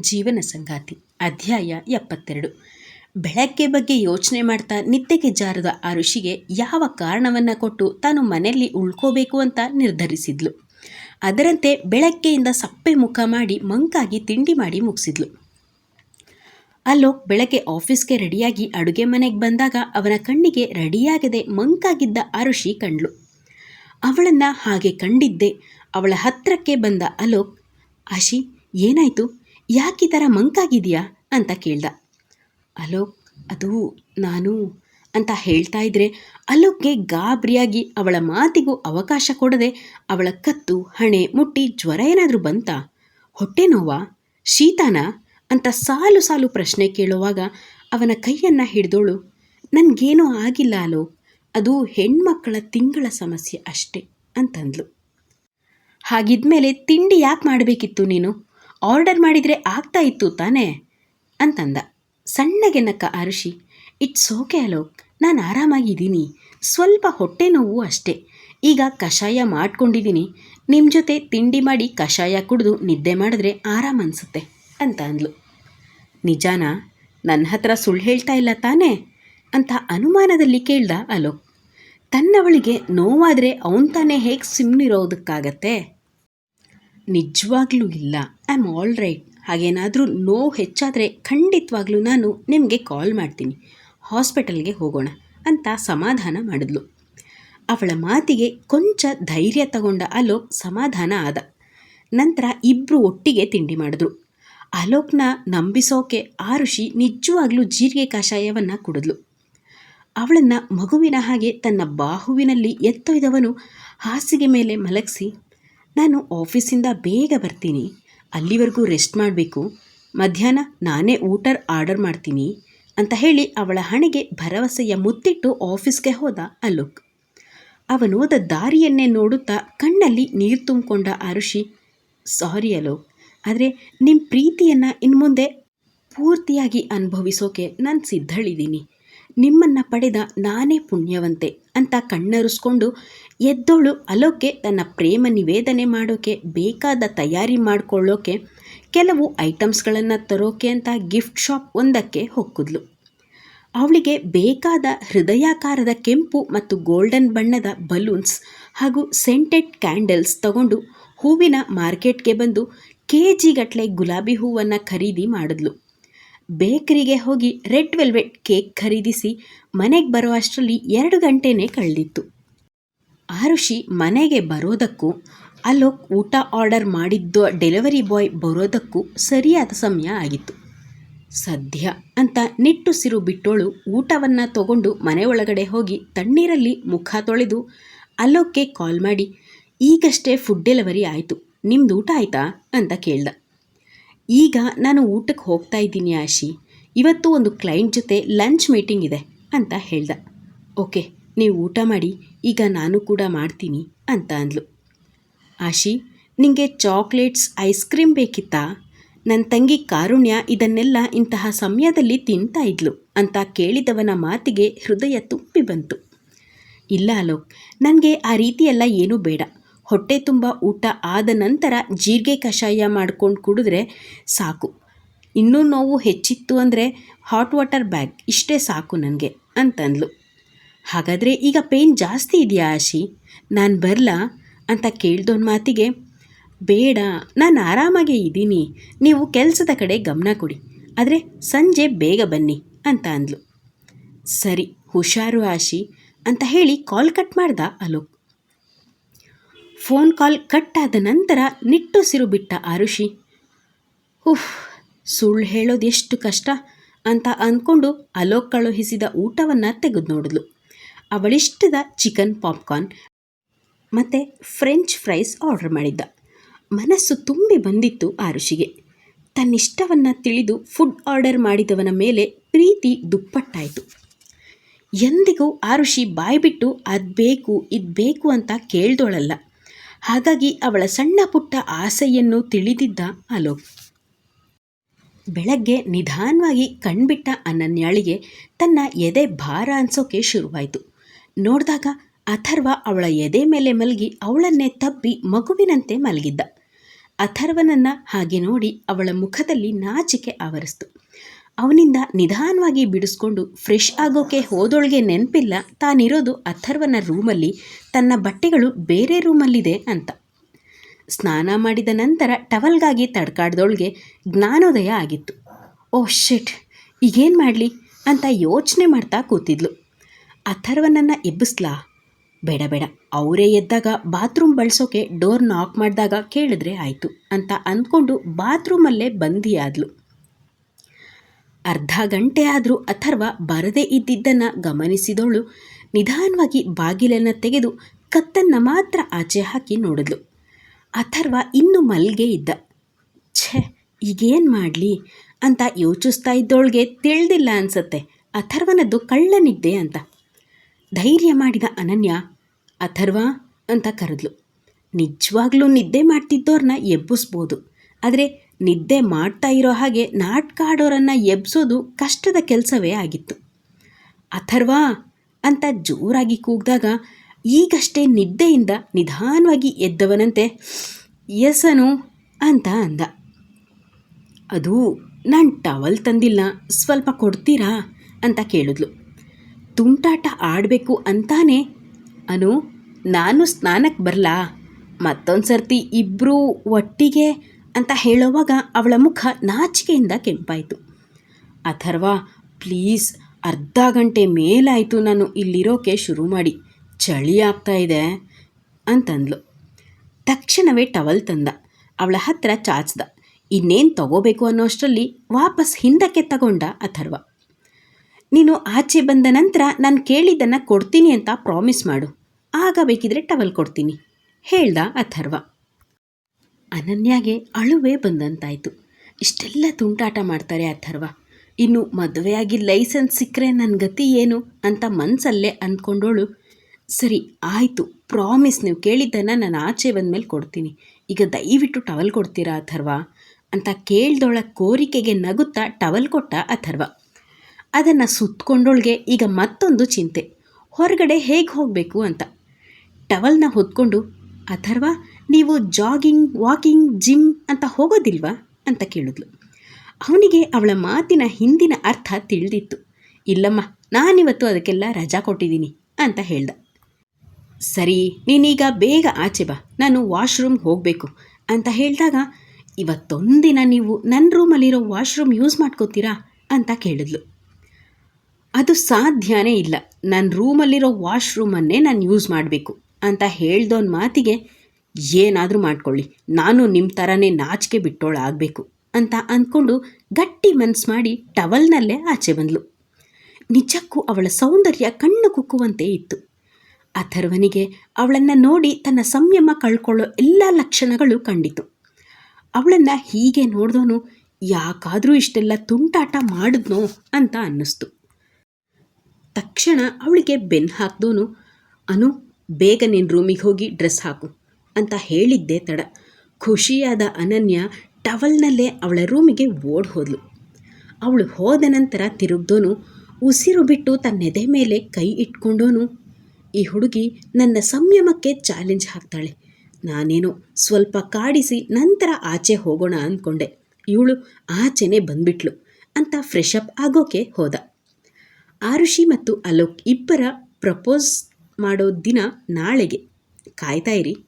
ಜೀವನ ಸಂಗಾತಿ, ಅಧ್ಯಾಯ ಎಪ್ಪತ್ತೆರಡು. ಬೆಳಗ್ಗೆ ಬಗ್ಗೆ ಯೋಚನೆ ಮಾಡ್ತಾ ನಿದ್ದೆಗೆ ಜಾರದ ಆ ಋಷಿಗೆ ಯಾವ ಕಾರಣವನ್ನು ಕೊಟ್ಟು ತಾನು ಮನೆಯಲ್ಲಿ ಉಳ್ಕೋಬೇಕು ಅಂತ ನಿರ್ಧರಿಸಿದ್ಲು. ಅದರಂತೆ ಬೆಳಗ್ಗೆಯಿಂದ ಸಪ್ಪೆ ಮುಖ ಮಾಡಿ ಮಂಕಾಗಿ ತಿಂಡಿ ಮಾಡಿ ಮುಗಿಸಿದ್ಲು. ಅಲೋಕ್ ಬೆಳಗ್ಗೆ ಆಫೀಸ್ಗೆ ರೆಡಿಯಾಗಿ ಅಡುಗೆ ಮನೆಗೆ ಬಂದಾಗ ಅವನ ಕಣ್ಣಿಗೆ ರೆಡಿಯಾಗದೆ ಮಂಕಾಗಿದ್ದ ಆ ಋಷಿ ಕಂಡ್ಲು. ಅವಳನ್ನು ಹಾಗೆ ಕಂಡಿದ್ದೆ. ಅವಳ ಹತ್ತಿರಕ್ಕೆ ಬಂದ ಅಲೋಕ್, ಆಶಿ, ಏನಾಯಿತು? ಯಾಕೆ ಈ ಥರ ಮಂಕಾಗಿದೆಯಾ ಅಂತ ಕೇಳ್ದ. ಅಲೋಕ್ ಅದು ನಾನು ಅಂತ ಹೇಳ್ತಾ ಇದ್ರೆ ಅಲೋಕ್ಗೆ ಗಾಬರಿಯಾಗಿ ಅವಳ ಮಾತಿಗೂ ಅವಕಾಶ ಕೊಡದೆ ಅವಳ ಕತ್ತು, ಹಣೆ, ಮುಟ್ಟಿ, ಜ್ವರ ಏನಾದರೂ ಬಂತಾ? ಹೊಟ್ಟೆ ನೋವಾ? ಶೀತಾನ? ಅಂತ ಸಾಲು ಸಾಲು ಪ್ರಶ್ನೆ ಕೇಳುವಾಗ ಅವನ ಕೈಯನ್ನು ಹಿಡಿದೋಳು. ನನಗೇನೂ ಆಗಿಲ್ಲ ಅಲೋಕ್ ಅದು ಹೆಣ್ಮಕ್ಕಳ ತಿಂಗಳ ಸಮಸ್ಯೆ ಅಷ್ಟೇ ಅಂತಂದ್ಲು. ಹಾಗಿದ್ಮೇಲೆ ತಿಂಡಿ ಯಾಕೆ ಮಾಡಬೇಕಿತ್ತು ನೀನು? ಆರ್ಡರ್ ಮಾಡಿದರೆ ಆಗ್ತಾ ಇತ್ತು ತಾನೇ? ಅಂತಂದ. ಸಣ್ಣಗೆ ನಕ್ಕ ಅರುಷಿ ಇಟ್ಸ್ ಓಕೆ ಅಲೋಕ್ ನಾನು ಆರಾಮಾಗಿದ್ದೀನಿ. ಸ್ವಲ್ಪ ಹೊಟ್ಟೆ ನೋವು ಅಷ್ಟೇ. ಈಗ ಕಷಾಯ ಮಾಡ್ಕೊಂಡಿದ್ದೀನಿ. ನಿಮ್ಮ ಜೊತೆ ತಿಂಡಿ ಮಾಡಿ ಕಷಾಯ ಕುಡಿದು ನಿದ್ದೆ ಮಾಡಿದ್ರೆ ಆರಾಮ ಅನಿಸುತ್ತೆ, ಅಂತ ಅಂದ್ಲು. ನಿಜಾನಾ? ನನ್ನ ಹತ್ರ ಸುಳ್ಳು ಹೇಳ್ತಾ ಇಲ್ಲ ತಾನೇ? ಅಂತ ಅನುಮಾನದಲ್ಲಿ ಕೇಳ್ದ ಅಲೋಕ್. ತನ್ನವಳಿಗೆ ನೋವಾದರೆ ಅವನು ತಾನೇ ಹೇಗೆ ಸುಮ್ಮನಿರೋದಕ್ಕಾಗತ್ತೆ ನಿಜವಾಗ್ಲೂ ಇಲ್ಲ. ಐ ಆಮ್ ಆಲ್ ರೈಟ್ ಹಾಗೇನಾದರೂ ನೋವು ಹೆಚ್ಚಾದರೆ ಖಂಡಿತವಾಗ್ಲೂ ನಾನು ನಿಮಗೆ ಕಾಲ್ ಮಾಡ್ತೀನಿ. ಹಾಸ್ಪಿಟಲ್ಗೆ ಹೋಗೋಣ ಅಂತ ಸಮಾಧಾನ ಮಾಡಿದ್ಲು. ಅವಳ ಮಾತಿಗೆ ಕೊಂಚ ಧೈರ್ಯ ತಗೊಂಡ ಅಲೋಕ್ ಸಮಾಧಾನ ಆದ. ನಂತರ ಇಬ್ಬರು ಒಟ್ಟಿಗೆ ತಿಂಡಿ ಮಾಡಿದ್ರು. ಅಲೋಕ್ನ ನಂಬಿಸೋಕೆ ಆ ಋಷಿ ನಿಜವಾಗ್ಲೂ ಜೀರಿಗೆ ಕಷಾಯವನ್ನು ಕುಡಿದ್ಲು. ಅವಳನ್ನು ಮಗುವಿನ ಹಾಗೆ ತನ್ನ ಬಾಹುವಿನಲ್ಲಿ ಎತ್ತೊಯ್ದವನು ಹಾಸಿಗೆ ಮೇಲೆ ಮಲಗಿಸಿ ನಾನು ಆಫೀಸಿಂದ ಬೇಗ ಬರ್ತೀನಿ. ಅಲ್ಲಿವರೆಗೂ ರೆಸ್ಟ್ ಮಾಡಬೇಕು. ಮಧ್ಯಾಹ್ನ ನಾನೇ ಊಟ ಆರ್ಡರ್ ಮಾಡ್ತೀನಿ ಅಂತ ಹೇಳಿ ಅವಳ ಹಣೆಗೆ ಭರವಸೆಯ ಮುತ್ತಿಟ್ಟು ಆಫೀಸ್ಗೆ ಹೋದ ಅಲೋಕ್. ಅವನೋದ ದಾರಿಯನ್ನೇ ನೋಡುತ್ತಾ ಕಣ್ಣಲ್ಲಿ ನೀರು ತುಂಬಿಕೊಂಡ ಅರುಷಿ, ಸಾರಿ ಅಲೋಕ್, ಆದರೆ ನಿಮ್ಮ ಪ್ರೀತಿಯನ್ನು ಇನ್ನು ಮುಂದೆ ಪೂರ್ತಿಯಾಗಿ ಅನುಭವಿಸೋಕೆ ನಾನು ಸಿದ್ಧಳಿದ್ದೀನಿ. ನಿಮ್ಮನ್ನು ಪಡೆದ ನಾನೇ ಪುಣ್ಯವಂತೆ ಅಂತ ಕಣ್ಣರಿಸ್ಕೊಂಡು ಎದ್ದೋಳು ಅಲೋಕೆ ತನ್ನ ಪ್ರೇಮ ನಿವೇದನೆ ಮಾಡೋಕೆ, ಬೇಕಾದ ತಯಾರಿ ಮಾಡಿಕೊಳ್ಳೋಕೆ, ಕೆಲವು ಐಟಮ್ಸ್ಗಳನ್ನು ತರೋಕೆ ಅಂತ ಗಿಫ್ಟ್ ಶಾಪ್ ಒಂದಕ್ಕೆ ಹೊಕ್ಕಿದ್ಲು. ಅವಳಿಗೆ ಬೇಕಾದ ಹೃದಯಾಕಾರದ ಕೆಂಪು ಮತ್ತು ಗೋಲ್ಡನ್ ಬಣ್ಣದ ಬಲೂನ್ಸ್ ಹಾಗೂ ಸೆಂಟೆಡ್ ಕ್ಯಾಂಡಲ್ಸ್ ತಗೊಂಡು ಹೂವಿನ ಮಾರ್ಕೆಟ್ಗೆ ಬಂದು ಕೆ ಜಿಗಟ್ಟಲೆ ಗುಲಾಬಿ ಹೂವನ್ನು ಖರೀದಿ ಮಾಡಿದ್ಲು. ಬೇಕರಿಗೆ ಹೋಗಿ ರೆಡ್ ವೆಲ್ವೆಟ್ ಕೇಕ್ ಖರೀದಿಸಿ ಮನೆಗೆ ಬರೋ ಅಷ್ಟರಲ್ಲಿ ಎರಡು ಗಂಟೆನೇ ಕಳೆದಿತ್ತು. ಆರುಷಿ ಮನೆಗೆ ಬರೋದಕ್ಕೂ ಅಲೋಕ್ ಊಟ ಆರ್ಡರ್ ಮಾಡಿದ್ದು ಡೆಲಿವರಿ ಬಾಯ್ ಬರೋದಕ್ಕೂ ಸರಿಯಾದ ಸಮಯ ಆಗಿತ್ತು. ಸದ್ಯ ಅಂತ ನಿಟ್ಟುಸಿರು ಬಿಟ್ಟೋಳು ಊಟವನ್ನು ತಗೊಂಡು ಮನೆ ಒಳಗಡೆ ಹೋಗಿ ತಣ್ಣೀರಲ್ಲಿ ಮುಖ ತೊಳೆದು ಅಲೋಕ್ಗೆ ಕಾಲ್ ಮಾಡಿ, ಈಗಷ್ಟೇ ಫುಡ್ ಡೆಲಿವರಿ ಆಯಿತು, ನಿಮ್ದು ಊಟ ಆಯಿತಾ? ಅಂತ ಕೇಳ್ದ. ಈಗ ನಾನು ಊಟಕ್ಕೆ ಹೋಗ್ತಾ ಇದ್ದೀನಿ ಆಶಿ, ಇವತ್ತು ಒಂದು ಕ್ಲೈಂಟ್ ಜೊತೆ ಲಂಚ್ ಮೀಟಿಂಗ್ ಇದೆ ಅಂತ ಹೇಳ್ದ. ಓಕೆ, ನೀವು ಊಟ ಮಾಡಿ ಈಗ ನಾನು ಕೂಡ ಮಾಡ್ತೀನಿ ಅಂತ ಅಂದ್ಲು. ಆಶಿ, ನಿಂಗೆ ಚಾಕ್ಲೇಟ್ಸ್, ಐಸ್ ಕ್ರೀಮ್ ಬೇಕಿತ್ತಾ? ನನ್ನ ತಂಗಿ ಕಾರುಣ್ಯ ಇದನ್ನೆಲ್ಲ ಇಂತಹ ಸಮಯದಲ್ಲಿ ತಿಂತಾ ಇದ್ಲು ಅಂತ ಕೇಳಿದವನ ಮಾತಿಗೆ ಹೃದಯ ತುಂಬಿ ಬಂತು. ಇಲ್ಲ ಅಲೋಕ್, ನನಗೆ ಆ ರೀತಿಯೆಲ್ಲ ಏನೂ ಬೇಡ. ಹೊಟ್ಟೆ ತುಂಬ ಊಟ ಆದ ನಂತರ ಜೀರಿಗೆ ಕಷಾಯ ಮಾಡ್ಕೊಂಡು ಕುಡಿದ್ರೆ ಸಾಕು. ಇನ್ನೂ ನೋವು ಹೆಚ್ಚಿತ್ತು ಅಂದರೆ ಹಾಟ್ ವಾಟರ್ ಬ್ಯಾಗ್ ಇಷ್ಟೇ ಸಾಕು ನನಗೆ ಅಂತಂದ್ಲು. ಹಾಗಾದರೆ ಈಗ ಪೇನ್ ಜಾಸ್ತಿ ಇದೆಯಾ ಆಶಿ? ನಾನು ಬರಲಾ? ಅಂತ ಕೇಳ್ದೊಂದು ಮಾತಿಗೆ, ಬೇಡ, ನಾನು ಆರಾಮಾಗೇ ಇದ್ದೀನಿ. ನೀವು ಕೆಲಸದ ಕಡೆ ಗಮನ ಕೊಡಿ. ಆದರೆ ಸಂಜೆ ಬೇಗ ಬನ್ನಿ ಅಂತ ಅಂದ್ಲು. ಸರಿ, ಹುಷಾರು ಆಶಿ ಅಂತ ಹೇಳಿ ಕಾಲ್ ಕಟ್ ಮಾಡ್ದ ಅಲೋಕ್. ಫೋನ್ ಕಾಲ್ ಕಟ್ ಆದ ನಂತರ ನಿಟ್ಟುಸಿರು ಬಿಟ್ಟ ಆರುಷಿ. ಉಫ್, ಸುಳ್ಳು ಹೇಳೋದು ಎಷ್ಟು ಕಷ್ಟ ಅಂತ ಅಂದ್ಕೊಂಡು ಅಲೋಕ್ ಕಳುಹಿಸಿದ ಊಟವನ್ನು ತೆಗೆದು ನೋಡಿದ್ಲು ಅವಳಿಷ್ಟದ ಚಿಕನ್ ಪಾಪ್ಕಾರ್ನ್ ಮತ್ತು ಫ್ರೆಂಚ್ ಫ್ರೈಸ್ ಆರ್ಡರ್ ಮಾಡಿದ್ದ. ಮನಸ್ಸು ತುಂಬಿ ಬಂದಿತ್ತು ಆರುಷಿಗೆ ತನ್ನಿಷ್ಟವನ್ನು ತಿಳಿದು ಫುಡ್ ಆರ್ಡರ್ ಮಾಡಿದವನ ಮೇಲೆ ಪ್ರೀತಿ ದುಪ್ಪಟ್ಟಾಯಿತು. ಎಂದಿಗೂ ಆರುಷಿ ಬಾಯ್ಬಿಟ್ಟು ಅದು ಬೇಕು, ಇದು ಬೇಕು ಅಂತ ಕೇಳ್ದೋಳಲ್ಲ. ಹಾಗಾಗಿ ಅವಳ ಸಣ್ಣ ಪುಟ್ಟ ಆಸೆಯನ್ನು ತಿಳಿದಿದ್ದ ಅಲೋಕ್. ಬೆಳಗ್ಗೆ ನಿಧಾನವಾಗಿ ಕಣ್ಬಿಟ್ಟ ಅನನ್ಯಾಳಿಗೆ ತನ್ನ ಎದೆ ಭಾರ ಅನ್ಸೋಕೆ ಶುರುವಾಯಿತು. ನೋಡಿದಾಗ ಅಥರ್ವ ಅವಳ ಎದೆ ಮೇಲೆ ಮಲಗಿ ಅವಳನ್ನೇ ತಬ್ಬಿ ಮಗುವಿನಂತೆ ಮಲಗಿದ್ದ. ಅಥರ್ವನನ್ನ ಹಾಗೆ ನೋಡಿ ಅವಳ ಮುಖದಲ್ಲಿ ನಾಚಿಕೆ ಆವರಿಸ್ತು. ಅವನಿಂದ ನಿಧಾನವಾಗಿ ಬಿಡಿಸ್ಕೊಂಡು ಫ್ರೆಶ್ ಆಗೋಕೆ ಹೋದೊಳಗೆ ನೆನಪಿಲ್ಲ, ತಾನಿರೋದು ಅಥರ್ವನ ರೂಮಲ್ಲಿ, ತನ್ನ ಬಟ್ಟೆಗಳು ಬೇರೆ ರೂಮಲ್ಲಿದೆ ಅಂತ. ಸ್ನಾನ ಮಾಡಿದ ನಂತರ ಟವಲ್ಗಾಗಿ ತಡ್ಕಾಡ್ದೊಳಗೆ ಜ್ಞಾನೋದಯ ಆಗಿತ್ತು. ಓ ಶಿಟ್, ಈಗೇನು ಮಾಡಲಿ ಅಂತ ಯೋಚನೆ ಮಾಡ್ತಾ ಕೂತಿದ್ಲು. ಅಥರ್ವನನ್ನು ಎಬ್ಬಿಸ್ಲಾ? ಬೇಡ ಬೇಡ. ಅವರೇ ಎದ್ದಾಗ ಬಾತ್ರೂಮ್ ಬಳಸೋಕೆ ಡೋರ್ ನಾಕ್ ಮಾಡಿದಾಗ ಕೇಳಿದ್ರೆ ಆಯಿತು ಅಂತ ಅಂದ್ಕೊಂಡು ಬಾತ್ರೂಮಲ್ಲೇ ಬಂದಿಯಾದ್ಲು ಅರ್ಧ ಗಂಟೆ ಆದರೂ ಅಥರ್ವ ಬರದೇ ಇದ್ದಿದ್ದನ್ನು ಗಮನಿಸಿದವಳು ನಿಧಾನವಾಗಿ ಬಾಗಿಲನ್ನು ತೆಗೆದು ಕತ್ತನ್ನು ಮಾತ್ರ ಆಚೆ ಹಾಕಿ ನೋಡಿದ್ಲು. ಅಥರ್ವ ಇನ್ನೂ ಮಲ್ಗೆ ಇದ್ದ. ಛೆ, ಈಗೇನು ಮಾಡಲಿ ಅಂತ ಯೋಚಿಸ್ತಾ ಇದ್ದವಳಿಗೆ ತಿಳಿದಿಲ್ಲ ಅನ್ಸತ್ತೆ. ಅಥರ್ವನದ್ದು ಕಳ್ಳನಿದ್ದೆ ಅಂತ. ಧೈರ್ಯ ಮಾಡಿದ ಅನನ್ಯ, ಅಥರ್ವ ಅಂತ ಕರೆದ್ಲು. ನಿಜವಾಗ್ಲೂ ನಿದ್ದೆ ಮಾಡ್ತಿದ್ದೋರನ್ನ ಎಬ್ಬಿಸ್ಬೋದು. ಆದರೆ ನಿದ್ದೆ ಮಾಡ್ತಾ ಇರೋ ಹಾಗೆ ನಾಟಕ ಆಡೋರನ್ನು ಎಬ್ಸೋದು ಕಷ್ಟದ ಕೆಲಸವೇ ಆಗಿತ್ತು. ಅಥರ್ವ ಅಂತ ಜೋರಾಗಿ ಕೂಗಿದಾಗ ಈಗಷ್ಟೇ ನಿದ್ದೆಯಿಂದ ನಿಧಾನವಾಗಿ ಎದ್ದವನಂತೆ, ಎಸನು ಅಂತ ಅಂದ. ಅದು ನಾನು ಟವಲ್ ತಂದಿಲ್ಲ, ಸ್ವಲ್ಪ ಕೊಡ್ತೀರಾ? ಅಂತ ಕೇಳಿದ್ಲು. ತುಂಟಾಟ ಆಡಬೇಕು ಅಂತಾನೆ. ಅನು, ನಾನು ಸ್ನಾನಕ್ಕೆ ಬರಲಾ? ಮತ್ತೊಂದು ಸರ್ತಿ ಇಬ್ಬರೂ ಒಟ್ಟಿಗೆ ಅಂತ ಹೇಳೋವಾಗ ಅವಳ ಮುಖ ನಾಚಿಕೆಯಿಂದ ಕೆಂಪಾಯಿತು. ಅಥರ್ವ, ಪ್ಲೀಸ್, ಅರ್ಧ ಗಂಟೆ ಮೇಲಾಯಿತು ನಾನು ಇಲ್ಲಿರೋಕೆ ಶುರು ಮಾಡಿ. ಚಳಿ ಆಗ್ತಾ ಇದೆ ಅಂತಂದ್ಲು. ತಕ್ಷಣವೇ ಟವಲ್ ತಂದ. ಅವಳ ಹತ್ರ ಚಾಚ್ದ. ಇನ್ನೇನು ತಗೋಬೇಕು ಅನ್ನೋಷ್ಟರಲ್ಲಿ ವಾಪಸ್ ಹಿಂದಕ್ಕೆ ತಗೊಂಡ ಅಥರ್ವ. ನೀನು ಆಚೆ ಬಂದ ನಂತರ ನಾನು ಕೇಳಿದ್ದನ್ನು ಕೊಡ್ತೀನಿ ಅಂತ ಪ್ರಾಮಿಸ್ ಮಾಡು. ಆಗ ಬೇಕಿದ್ರೆ ಟವಲ್ ಕೊಡ್ತೀನಿ. ಹೇಳ್ದ ಅಥರ್ವ. ಅನನ್ಯಾಗೆ ಅಳುವೆ ಬಂದಂತಾಯಿತು. ಇಷ್ಟೆಲ್ಲ ತುಂಟಾಟ ಮಾಡ್ತಾರೆ ಅಥರ್ವ. ಇನ್ನು ಮದುವೆಯಾಗಿ ಲೈಸೆನ್ಸ್ ಸಿಕ್ಕರೆ ನನ್ನ ಗತಿ ಏನು ಅಂತ ಮನಸ್ಸಲ್ಲೇ ಅಂದ್ಕೊಂಡೋಳು. ಸರಿ, ಆಯಿತು ಪ್ರಾಮಿಸ್ ನೀವು ಕೇಳಿದ್ದನ್ನು ನಾನು ಆಚೆ ಬಂದಮೇಲೆ ಕೊಡ್ತೀನಿ. ಈಗ ದಯವಿಟ್ಟು ಟವಲ್ ಕೊಡ್ತೀರಾ ಅಥರ್ವ? ಅಂತ ಕೇಳ್ದೊಳ ಕೋರಿಕೆಗೆ ನಗುತ್ತಾ ಟವಲ್ ಕೊಟ್ಟ ಅಥರ್ವ. ಅದನ್ನು ಸುತ್ತಕೊಂಡೋಳ್ಗೆ ಈಗ ಮತ್ತೊಂದು ಚಿಂತೆ. ಹೊರಗಡೆ ಹೇಗೆ ಹೋಗಬೇಕು ಅಂತ. ಟವಲ್ನ ಹೊತ್ಕೊಂಡು, ಅಥರ್ವ, ನೀವು ಜಾಗಿಂಗ್, ವಾಕಿಂಗ್, ಜಿಮ್ ಅಂತ ಹೋಗೋದಿಲ್ವಾ? ಅಂತ ಕೇಳಿದ್ಲು. ಅವನಿಗೆ ಅವಳ ಮಾತಿನ ಹಿಂದಿನ ಅರ್ಥ ತಿಳಿದಿತ್ತು. ಇಲ್ಲಮ್ಮ, ನಾನಿವತ್ತು ಅದಕ್ಕೆಲ್ಲ ರಜಾ ಕೊಟ್ಟಿದ್ದೀನಿ, ಅಂತ ಹೇಳ್ದ. ಸರಿ, ನೀನೀಗ ಬೇಗ ಆಚೆ ಬಾ. ನಾನು ವಾಶ್ರೂಮ್ ಹೋಗಬೇಕು, ಅಂತ ಹೇಳಿದಾಗ, ಇವತ್ತೊಂದಿನ ನೀವು ನನ್ನ ರೂಮಲ್ಲಿರೋ ವಾಶ್ರೂಮ್ ಯೂಸ್ ಮಾಡ್ಕೋತೀರಾ? ಅಂತ ಕೇಳಿದ್ಲು. ಅದು ಸಾಧ್ಯನೇ ಇಲ್ಲ. ನನ್ನ ರೂಮಲ್ಲಿರೋ ವಾಶ್ರೂಮನ್ನೇ ನಾನು ಯೂಸ್ ಮಾಡಬೇಕು ಅಂತ ಹೇಳ್ದೋನ್ ಮಾತಿಗೆ ಏನಾದರೂ ಮಾಡ್ಕೊಳ್ಳಿ. ನಾನು ನಿಮ್ಮ ಥರನೇ ನಾಚಿಕೆ ಬಿಟ್ಟೋಳಾಗಬೇಕು ಅಂತ ಅಂದ್ಕೊಂಡು ಗಟ್ಟಿ ಮನ್ಸು ಮಾಡಿ ಟವಲ್ನಲ್ಲೇ ಆಚೆ ಬಂದಳು ನಿಜಕ್ಕೂ ಅವಳ ಸೌಂದರ್ಯ ಕಣ್ಣು ಕುಕ್ಕುವಂತೆ ಇತ್ತು. ಅಥರ್ವನಿಗೆ ಅವಳನ್ನು ನೋಡಿ ತನ್ನ ಸಂಯಮ ಕಳ್ಕೊಳ್ಳೋ ಎಲ್ಲ ಲಕ್ಷಣಗಳು ಕಂಡಿತು. ಅವಳನ್ನು ಹೀಗೆ ನೋಡ್ದೋನು ಯಾಕಾದರೂ ಇಷ್ಟೆಲ್ಲ ತುಂಟಾಟ ಮಾಡಿದ್ನೋ ಅಂತ ಅನ್ನಿಸ್ತು. ತಕ್ಷಣ ಅವಳಿಗೆ ಬೆನ್ನು ಹಾಕ್ದೋನು, ಅನು, ಬೇಗ ನಿನ್ನ ರೂಮಿಗೆ ಹೋಗಿ ಡ್ರೆಸ್ ಹಾಕು ಅಂತ ಹೇಳಿದ್ದೆ ತಡ. ಖುಷಿಯಾದ ಅನನ್ಯ ಟವಲ್ನಲ್ಲೇ ಅವಳ ರೂಮಿಗೆ ಓಡ್ ಹೋದ್ಲು. ಅವಳು ಹೋದ ನಂತರ ತಿರುಗ್ದೋನು, ಉಸಿರು ಬಿಟ್ಟು ತನ್ನೆದೆ ಮೇಲೆ ಕೈ ಇಟ್ಕೊಂಡೋನು, ಈ ಹುಡುಗಿ ನನ್ನ ಸಂಯಮಕ್ಕೆ ಚಾಲೆಂಜ್ ಹಾಕ್ತಾಳೆ. ನಾನೇನೋ ಸ್ವಲ್ಪ ಕಾಡಿಸಿ ನಂತರ ಆಚೆ ಹೋಗೋಣ ಅಂದ್ಕೊಂಡೆ ಇವಳು ಆಚೆನೇ ಬಂದ್ಬಿಟ್ಲು ಅಂತ ಫ್ರೆಶ್ ಅಪ್ ಆಗೋಕೆ ಹೋದ. ಆರುಷಿ ಮತ್ತು ಅಲೋಕ್ ಇಬ್ಬರ ಪ್ರಪೋಸ್ ಮಾಡೋ ದಿನ ನಾಳೆಗೆ. ಕಾಯ್ತಾ ಇರಿ.